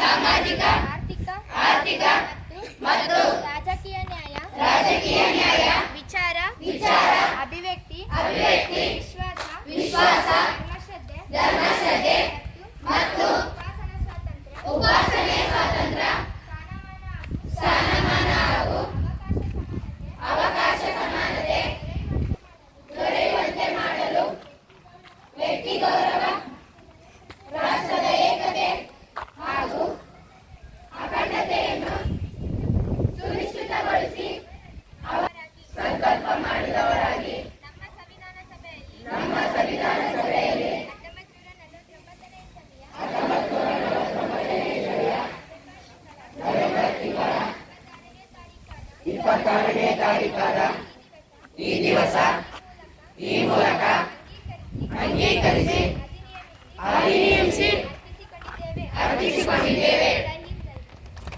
ಸಾಮಾಜಿಕ ಆರ್ಥಿಕ ಆರ್ಥಿಕ ಮತ್ತು ರಾಜಕೀಯ ನ್ಯಾಯ ರಾಜಕೀಯ ನ್ಯಾಯ ವಿಚಾರ ವಿಚಾರ ಅಭಿವ್ಯಕ್ತಿ ಅಭಿವ್ಯಕ್ತಿ ಸಂಕಲ್ಪ ಮಾಡಿದವರಾಗಿ ನಮ್ಮ ಸಂವಿಧಾನ ಸಭೆಯಲ್ಲಿ ನಮ್ಮ ಸಂವಿಧಾನ ಸಭೆಯಲ್ಲಿ ಇಪ್ಪತ್ತಾರನೇ ತಾರೀಕಾದ ಈ ದಿವಸ ಈ ಮೂಲಕ ಅಂಗೀಕರಿಸಿ ಅರ್ಪಿಸಿಕೊಂಡಿದ್ದೇವೆ